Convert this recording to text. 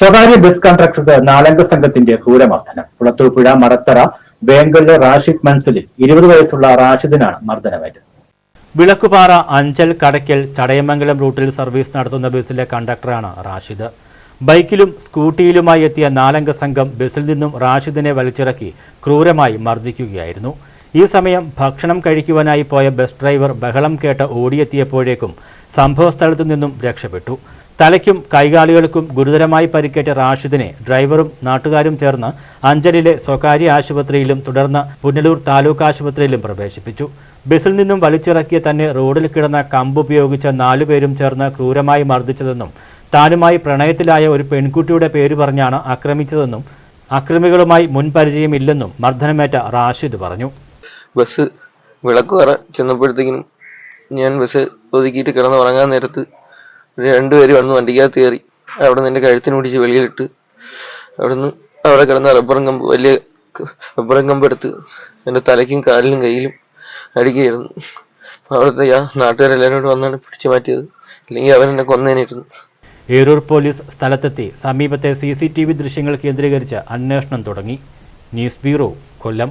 സ്വകാര്യ ബസ് കോൺട്രാക്ടറുടെ നാലംഗ സംഘത്തിന്റെ ക്രൂരമർദ്ദനം. കുളത്തൂപ്പുഴ മടത്തറ ബേങ്കലിലെ റാഷിദ് മൻസലിൽ ഇരുപത് വയസ്സുള്ള റാഷിദിനാണ് മർദ്ദനമേറ്റത്. വിളക്കുപാറ അഞ്ചൽ കടയ്ക്കൽ ചടയമംഗലം റൂട്ടിൽ സർവീസ് നടത്തുന്ന ബസ്സിലെ കണ്ടക്ടറാണ് റാഷിദ്. ബൈക്കിലും സ്കൂട്ടിയിലുമായി എത്തിയ നാലംഗ സംഘം ബസ്സിൽ നിന്നും റാഷിദിനെ വലിച്ചിറക്കി ക്രൂരമായി മർദ്ദിക്കുകയായിരുന്നു. ഈ സമയം ഭക്ഷണം കഴിക്കുവാനായി പോയ ബസ് ഡ്രൈവർ ബഹളം കേട്ട് ഓടിയെത്തിയപ്പോഴേക്കും സംഭവസ്ഥലത്തു നിന്നും രക്ഷപ്പെട്ടു. തലയ്ക്കും കൈകാലികൾക്കും ഗുരുതരമായി പരിക്കേറ്റ റാഷിദിനെ ഡ്രൈവറും നാട്ടുകാരും ചേർന്ന് അഞ്ചലിലെ സ്വകാര്യ ആശുപത്രിയിലും തുടർന്ന് പുനലൂർ താലൂക്ക് ആശുപത്രിയിലും പ്രവേശിപ്പിച്ചു. ബസിൽ നിന്നും വലിച്ചിറക്കിയ തന്നെ റോഡിൽ കിടന്ന കമ്പ് ഉപയോഗിച്ച നാലുപേരും ചേർന്ന് ക്രൂരമായി മർദ്ദിച്ചതെന്നും താനുമായി പ്രണയത്തിലായ ഒരു പെൺകുട്ടിയുടെ പേര് പറഞ്ഞാണ് ആക്രമിച്ചതെന്നും അക്രമികളുമായി മുൻപരിചയമില്ലെന്നും മർദ്ദനമേറ്റ റാഷിദ് പറഞ്ഞു. ബസ് വിളക്ക് പറ ചെന്നപ്പോഴത്തേക്കിനും ഞാൻ ബസ് ഒതുക്കിയിട്ട് കിടന്ന് ഉറങ്ങാൻ നേരത്ത് രണ്ടുപേര് വന്ന് വണ്ടിക്കകത്ത് കയറി. അവിടെ നിന്ന് എന്റെ കഴുത്തിന് പിടിച്ച് വെളിയിലിട്ട് അവിടുന്ന് അവിടെ കിടന്ന റബ്ബറും കമ്പ് വലിയ റബ്ബറും കമ്പ് എടുത്ത് എന്റെ തലയ്ക്കും കാലിലും കയ്യിലും അടിക്കുകയായിരുന്നു. അവിടുത്തെ ആ നാട്ടുകാരെല്ലാവരോട് വന്നാണ് പിടിച്ചു മാറ്റിയത്. അല്ലെങ്കിൽ അവൻ എന്നെ കൊന്നേനിരുന്നു ഏരൂർ പോലീസ് സ്ഥലത്തെത്തി. സമീപത്തെ സി സി ടി വി ദൃശ്യങ്ങൾ കേന്ദ്രീകരിച്ച് അന്വേഷണം തുടങ്ങി. News bureau Kollam.